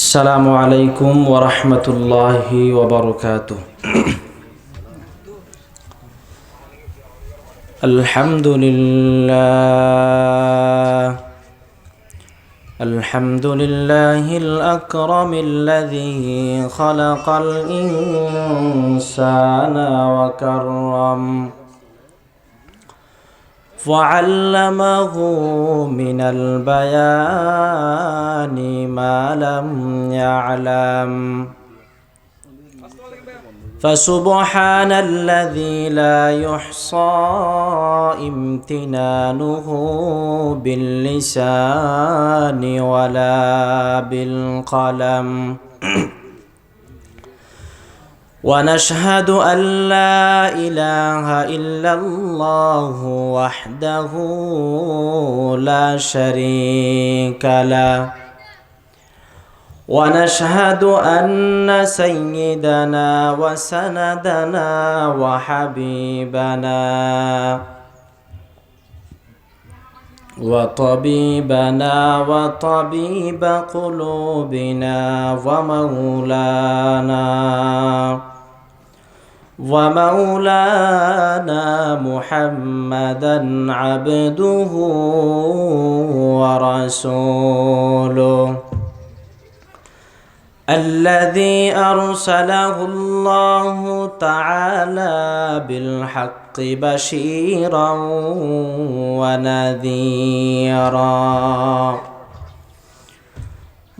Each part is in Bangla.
السلام عليكم ورحمة الله وبركاته. الحمد لله. الحمد لله الأكرم الذي خلق الإنسان وكرم. وعلمه من البيان ما لم يعلم. فسبحان الذي لا يحصى امتنانه باللسان ولا بالقلم. ونشهد أن لا إله إلا الله وحده لا شريك له. ونشهد أن سيدنا وسندنا وحبيبنا وطبيبنا وطبيب قلوبنا ومولانا ومولانا محمدا عبده ورسوله. الذي أرسله الله تعالى بالحق بشيرا ونذيرا.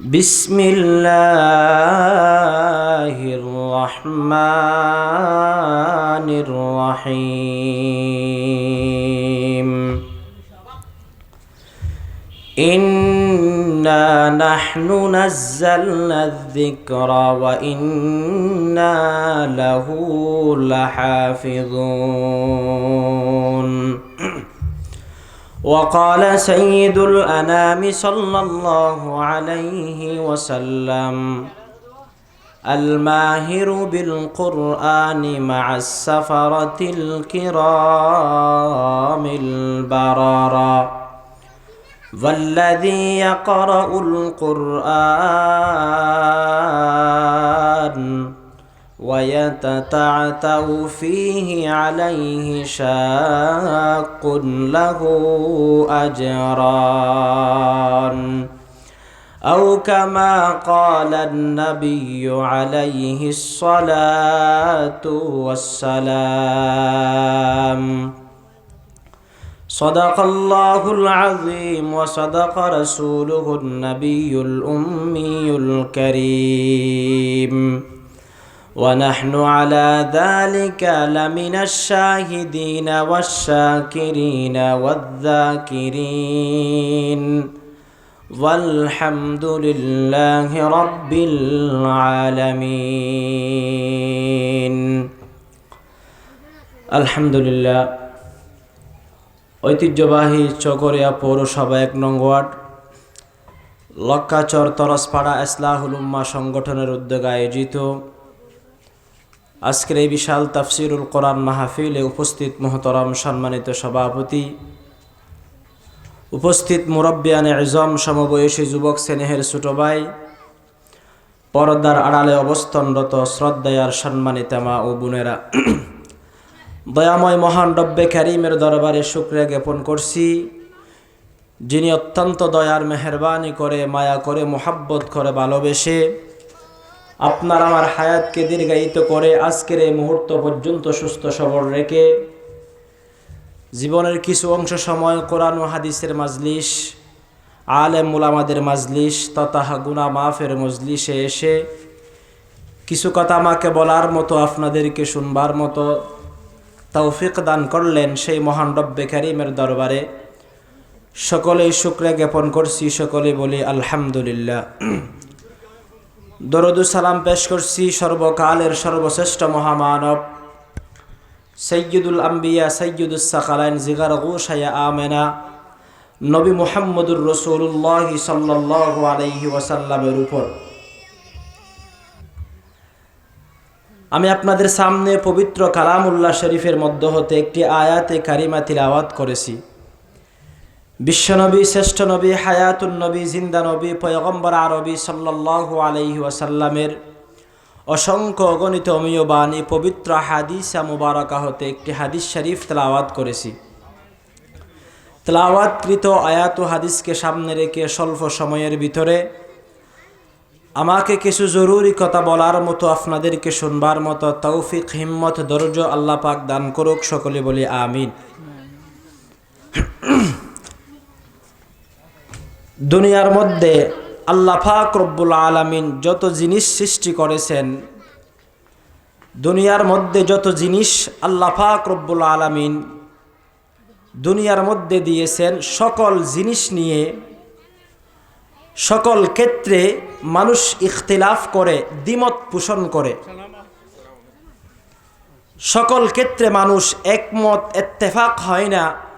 بسم الله الرحمن الرحيم. إنا نحن نزلنا الذكر وإنا له لحافظون. وقال سيد الأنام صلى الله عليه وسلم الماهر بالقرآن مع السفرة الكرام البررة والذي يقرأ القرآن ويتتعتع فيه عليه شاق له أجران. أو كما قال النبي عليه الصلاة والسلام. صدق الله العظيم وصدق رسوله النبي الأمي الكريم. ونحن على ذلك لمن الشاهدين والشاكرين والذاكرين والحمد لله رب العالمين الحمد لله ঐতিহ্যবাহী চকরিয়া পৌরসভা এক নং ওয়ার্ড লক্কাচর তরসপাড়া ইসলাহুল উম্মা সংগঠনের উদ্যোগে আয়োজিত আজকের এই বিশাল তাফসিরুল কোরআন মাহফিলে উপস্থিত মহতরম সম্মানিত সভাপতি, উপস্থিত মুরব্বিয়ানে এজম সমবয়সী যুবক স্নেহের ছোট ভাই, পর্দার আড়ালে অবস্থানরত শ্রদ্ধায়ার সম্মানিত মা ও বোনেরা। দয়াময় মহান রব্বে ক্যারিমের দরবারে শুক্রিয়া জ্ঞাপন করছি, যিনি অত্যন্ত দয়ার মেহরবানি করে, মায়া করে, মোহাব্বত করে ভালোবেসে আপনার আমার হায়াতকে দীর্ঘায়িত করে আজকের এই মুহূর্ত পর্যন্ত সুস্থ সবল রেখে জীবনের কিছু অংশ সময় কোরআন ও হাদিসের মাজলিস আলেম মুলামাদের মাজলিস তথা গুনা মাফের মজলিসে এসে কিছু কথা আমাকে বলার মতো, আপনাদেরকে শুনবার মতো তৌফিক দান করলেন সেই মহান রব্বে করিমের দরবারে। সকলেই শুক্রে জ্ঞাপন করছি সকলে বলি আলহামদুলিল্লাহ। দরদু সালাম পেশ করছি সর্বকালের সর্বশ্রেষ্ঠ মহামানব। সৈয়দুল আম্বিয়া সৈয়দুল সাকালাইন জিগার গুসাইয়া আমেনা। নবী মুহাম্মদুর রসুল্লাহ সাল্লাহ আলাইহি ওয়াসাল্লামের উপর। আমি আপনাদের সামনে পবিত্র কালামুল্লাহ শরীফের মধ্য হতে একটি আয়াতে কারিমা তিলাওয়াত করেছি। বিশ্বনবী, শ্রেষ্ঠ নবী, হায়াতুন নবী, জিন্দা নবী, পয়গম্বর আরবি সাল্লাহ আলাইহি ওয়াসাল্লামের অসংখ্য অগণিত অমীয় বাণী, পবিত্র হাদিসা মুবারকা হতে একটি হাদিস শরীফ তেলাওয়াত করেছি। তেলাওয়াতকৃত আয়াত ও হাদিসকে সামনে রেখে স্বল্প সময়ের ভিতরে আমাকে কিছু জরুরি কথা বলার মতো আপনাদেরকে শুনবার মতো তৌফিক, হিম্মত দরজ আল্লাহ পাক দান করুক, সকলে বলি আমিন। দুনিয়ার মধ্যে আল্লাহ পাক রব্বুল আলামিন যত জিনিস সৃষ্টি করেছেন, দুনিয়ার মধ্যে যত জিনিস আল্লাহ পাক রব্বুল আলামিন দুনিয়ার মধ্যে দিয়েছেন, সকল জিনিস নিয়ে, সকল ক্ষেত্রে মানুষ ইখতিলাফ করে, দ্বিমত পোষণ করে। সকল ক্ষেত্রে মানুষ একমত, এত্তেফাক হয় না।